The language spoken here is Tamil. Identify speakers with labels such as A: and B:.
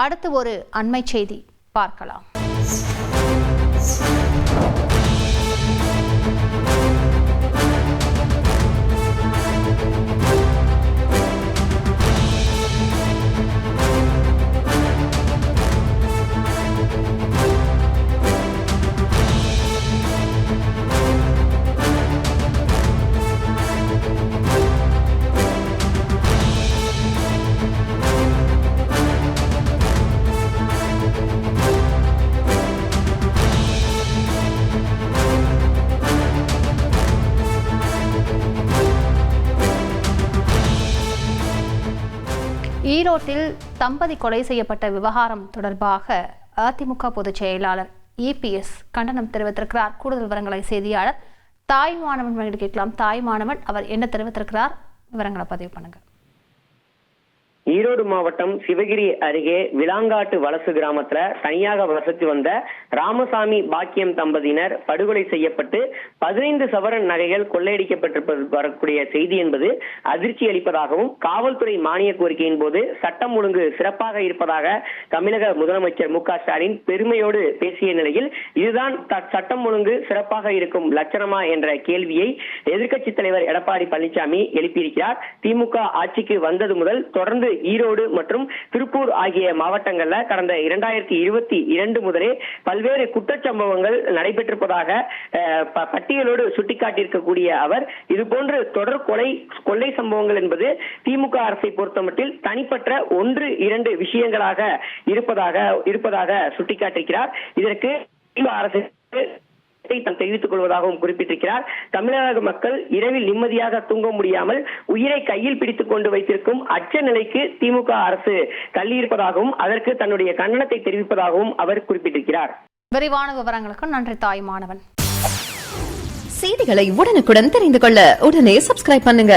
A: அடுத்து ஒரு அண்மை செய்தி பார்க்கலாம். ஈரோட்டில் தம்பதி கொலை செய்யப்பட்ட விவகாரம் தொடர்பாக அதிமுக பொதுச் செயலாளர் இபிஎஸ் கண்டனம் தெரிவித்திருக்கிறார். கூடுதல் விவரங்களை செய்தியாளர் தாய் மாணவன் கேட்கலாம். தாய் மாணவன் அவர் என்ன தெரிவித்திருக்கிறார்? விவரங்களை பதிவு பண்ணுங்கள்
B: ஈரோடு மாவட்டம் சிவகிரி அருகே விலாங்காட்டு வலசு கிராமத்துல தனியாக வசித்து வந்த ராமசாமி பாக்கியம் தம்பதியினர் படுகொலை செய்யப்பட்டு பதினைந்து சவரன் நகைகள் கொள்ளையடிக்கப்பட்டிருப்பது வரக்கூடிய செய்தி என்பது அதிர்ச்சி அளிப்பதாகவும் காவல்துறை மானிய கோரிக்கையின் போது சட்டம் ஒழுங்கு சிறப்பாக இருப்பதாக தமிழக முதலமைச்சர் மு ஸ்டாலின் பெருமையோடு பேசிய நிலையில் இதுதான் சட்டம் ஒழுங்கு சிறப்பாக இருக்கும் லட்சணமா என்ற கேள்வியை எதிர்க்கட்சித் தலைவர் எடப்பாடி பழனிசாமி எழுப்பியிருக்கிறார். திமுக ஆட்சிக்கு வந்தது முதல் தொடர்ந்து ஈரோடு மற்றும் திருப்பூர் ஆகிய மாவட்டங்கள்ல கடந்த இரண்டாயிரத்தி இருபத்தி இரண்டு முதலே பல்வேறு குற்றச்சம்பவங்கள் நடைபெற்றிருப்பதாக பட்டியலோடு சுட்டிக்காட்டியிருக்கக்கூடிய அவர் இதுபோன்று தொடர் கொலை கொள்ளை சம்பவங்கள் என்பது திமுக அரசை பொறுத்தமட்டில் தனிப்பட்ட ஒன்று இரண்டு விஷயங்களாக இருப்பதாக இருப்பதாக சுட்டிக்காட்டியிருக்கிறார். இதற்கு அரசு தாம் தெரிவித்துக் கொள்வதாகவும் குறிப்பிட்டிருக்கிறார். தமிழக மக்கள் இரவில் நிம்மதியாக தூங்க முடியாமல் உயிரை கையில் பிடித்துக் கொண்டு வைத்திருக்கும் அச்ச நிலைக்கு திமுக அரசு தள்ளியிருப்பதாகவும் அதற்கு தன்னுடைய கண்டனத்தை தெரிவிப்பதாகவும் அவர் குறிப்பிட்டிருக்கிறார்.
A: விரிவான விவரங்களுக்கு நன்றி தாய் மாணவன்.
C: செய்திகளை உடனுக்குடன் தெரிந்து கொள்ள உடனே சப்ஸ்கிரைப் பண்ணுங்க.